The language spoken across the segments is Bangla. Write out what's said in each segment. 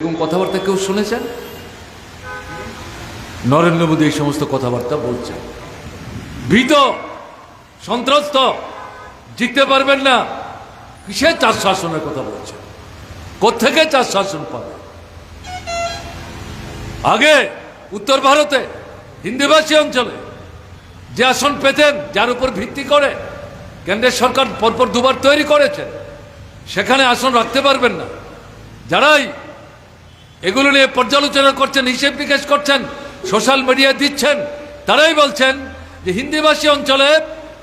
এরকম কথাবার্তা কেউ শুনেছেন? নরেন্দ্র মোদী এই সমস্ত কথাবার্তা বলছেন। ভীত, সন্ত্রস্ত, জিততে পারবেন না। কিসের চার শাসনের কথা বলছেন? কোথেকে চার শাসন পাবে? আগে উত্তর ভারতে, হিন্দিভাষী অঞ্চলে যে আসন পেতেন, যার উপর ভিত্তি করে কেন্দ্রের সরকার পরপর দুবার তৈরি করেছেন সেখানে আসন রাখতে পারবেন না। যারাই এগুলো নিয়ে পর্যালোচনা করছেন, হিসেব নিকেশ করছেন, সোশ্যাল মিডিয়া দিচ্ছেন। তারাই বলছেন যে হিন্দিভাষী অঞ্চলে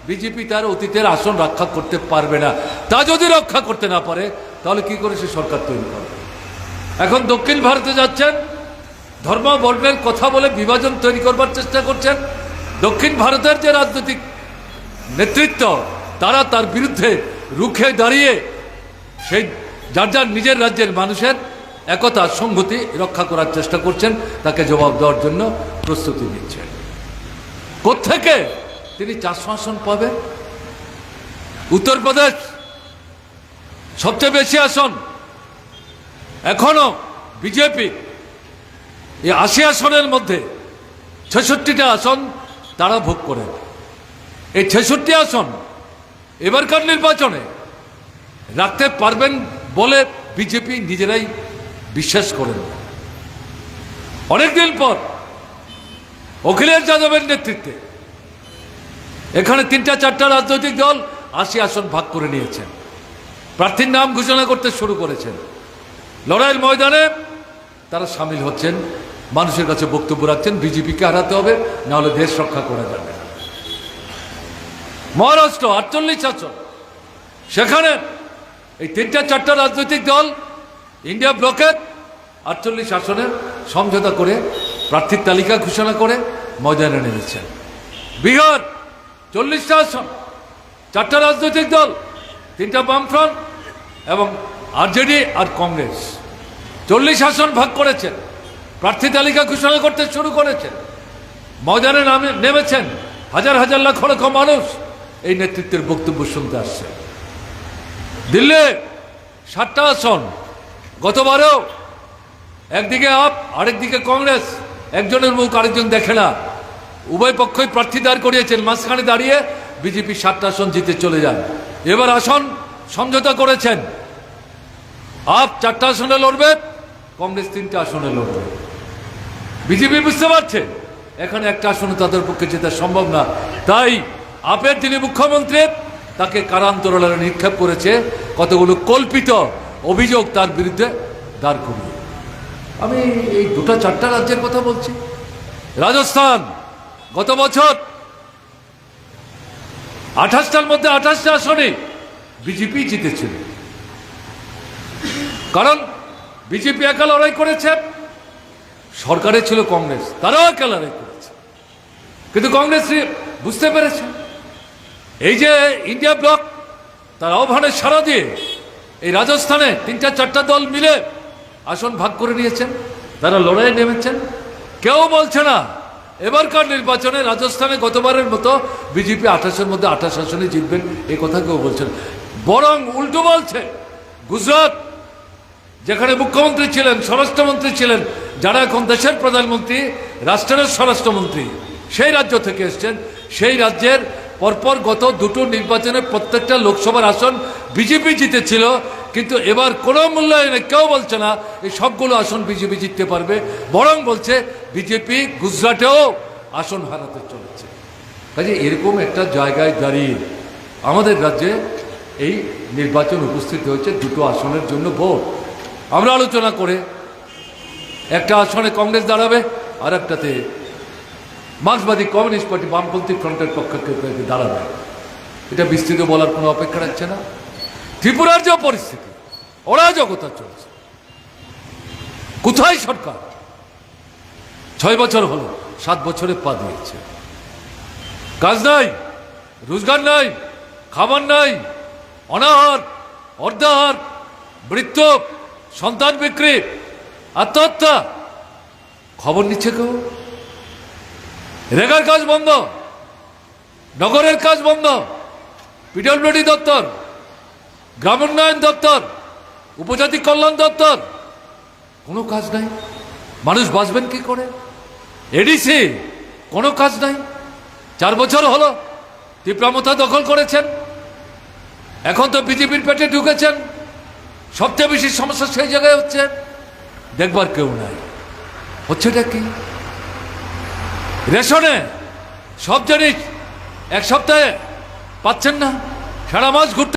বিজেপি তার অতীতের আসন রক্ষা করতে পারবে না। তা যদি রক্ষা করতে না পারে, তাহলে কি করে সে সরকার তৈরি করবে? এখন দক্ষিণ ভারতে যাচ্ছেন, ধর্ম বর্ণের কথা বলে বিভাজন তৈরি করবার চেষ্টা করছেন। দক্ষিণ ভারতের যে রাজনৈতিক নেতৃত্ব, তারা তার বিরুদ্ধে রুখে দাঁড়িয়ে সেই যার যার নিজের রাজ্যের মানুষের একতা সংহতি রক্ষা করার চেষ্টা করছেন, তাকে জবাব দেওয়ার জন্য প্রস্তুতি নিচ্ছেন। কোত্থেকে তিনি চারশো পাবেন? উত্তরপ্রদেশ সবচেয়ে বেশি আসন, এখনও বিজেপি, এই আশি আসনের মধ্যে ছেষট্টিটা আসন তারা ভোগ করে এই ছেষট্টি আসন এবারকার নির্বাচনে রাখতে পারবেন বলে বিজেপি নিজেরাই বিশ্বাস করেন। অনেকদিন পর অখিলেশ যাদবের নেতৃত্বে এখানে তিনটা চারটা রাজনৈতিক দল আশি আসন ভাগ করে নিয়েছেন। প্রার্থীর নাম ঘোষণা করতে শুরু করেছেন। লড়াইয়ের ময়দানে তারা সামিল হচ্ছেন। মানুষের কাছে বক্তব্য রাখছেন, বিজেপিকে হারাতে হবে, নাহলে দেশ রক্ষা করা যাবে মহারাষ্ট্র, আটচল্লিশ আসন। সেখানে এই তিনটা চারটা রাজনৈতিক দল ইন্ডিয়া ব্লকের আটচল্লিশ আসনের সমঝোতা করে প্রার্থীর তালিকা ঘোষণা করে ময়দানে নেমেছেন। বিহার চল্লিশটা আসন, চারটা রাজনৈতিক দল, তিনটা বামফ্রন্ট এবং আরজেডি আর কংগ্রেস। চল্লিশ আসন ভাগ করেছেন, প্রার্থী তালিকা ঘোষণা করতে শুরু করেছেন। ময়দানে নামে, নেমেছেন হাজার হাজার লক্ষ লক্ষ মানুষ। এই নেতৃত্বের বক্তব্য শুনতে আসছে। দিল্লি সাতটা আসন, গতবারও একদিকে আপ, আরেকদিকে কংগ্রেস। একজনের মুখ আরেকজন দেখে না। উভয় পক্ষই প্রার্থী দাঁড় করিয়েছেন। মাঝখানে দাঁড়িয়ে বিজেপি সাতটা আসন জিতে চলে যান। এবার আসন সমঝোতা করেছেন। আপ, চারটা আসনে লড়বে, কংগ্রেস তিনটা আসনে লড়বে। বিজেপি বুঝতে পারছে? এখানে একটা আসনে তাদের পক্ষে জেতা সম্ভব না। তাই আপের যিনি মুখ্যমন্ত্রী, তাকে কারান্তরালে নিক্ষেপ করেছে। কতগুলো কল্পিত অভিযোগ তার বিরুদ্ধে দাঁড় করিয়ে। আমি এই দুটা চারটা রাজ্যের কথা বলছি। রাজস্থান, গত বছর আঠাশটার মধ্যে আঠাশটা আসনে বিজেপি জিতেছিল। কারণ বিজেপি একা লড়াই করেছে, সরকারে ছিল কংগ্রেস, তারাও একা লড়াই করেছে। কিন্তু কংগ্রেস বুঝতে পেরেছে, এই যে ইন্ডিয়া ব্লক, তার আহ্বানের সারা দিয়ে এই রাজস্থানে তিনটা চারটা দল মিলে আসন ভাগ করে নিয়েছেন, তারা লড়াইয়ে নেমেছেন। কেউ বলছে না, এবারকার নির্বাচনে রাজস্থানে গতবারের মতো বিজেপি আঠাশের মধ্যে আঠাশ আসনে জিতবেন এই কথা কেউ বলছেন বরং উল্টো বলছে, গুজরাট, যেখানে মুখ্যমন্ত্রী ছিলেন, স্বরাষ্ট্রমন্ত্রী ছিলেন, যারা এখন দেশের প্রধানমন্ত্রী, রাষ্ট্রের স্বরাষ্ট্রমন্ত্রী, সেই রাজ্য থেকে এসছেন, সেই রাজ্যের পরপর গত দুটো নির্বাচনে প্রত্যেকটা লোকসভার আসন বিজেপি জিতেছিল, কিন্তু এবার কোনো মূল্যায়নে কেউ বলছে না, এই সবগুলো আসন বিজেপি জিততে পারবে। বরং বলছে বিজেপি গুজরাটেও আসন হারাতে চলেছে। কাজে এরকম একটা জায়গায় দাঁড়িয়ে আমাদের রাজ্যে এই নির্বাচন উপস্থিত হয়েছে, দুটো আসনের জন্য ভোট। আমরা আলোচনা করে একটা আসনে কংগ্রেস দাঁড়াবে আর একটাতে মার্ক্সবাদী কমিউনিস্ট পার্টি বামপন্থী ফ্রন্টের পক্ষে দাঁড়াবে। এটা বিস্তৃত বলার কোনো অপেক্ষা রাখছে না। ত্রিপুরার যে পরিস্থিতি, অরাজকতা চলছে। কোথায় সরকার? ছয় বছর হলো, সাত বছরে পা দিয়েছে। কাজ নাই, রোজগার নাই, খাবার নাই, অনাহার, অর্ধাহার মৃত্যু সন্তান বিক্রি, আত্মহত্যা। খবর নিচ্ছে কেউ? রেগার কাজ বন্ধ, নগরের কাজ বন্ধ, পিডব্লিউডি দপ্তর, গ্রামোন্নয়ন দপ্তর, উপজাতি কল্যাণ দপ্তর, কোনো কাজ নাই। মানুষ বাঁচবেন কি করে? এডিসি কোনো কাজ নাই। চার বছর হলো তীব্রামতা দখল করেছেন। এখন তো বিজেপির পেটে ঢুকেছেন। সবচেয়ে বেশি সমস্যা সেই জায়গায় হচ্ছে, দেখবার কেউ নাই। হচ্ছেটা কি? রেশনে সব জিনিস এক সপ্তাহে পাচ্ছেন না সারা মাস ঘুরতে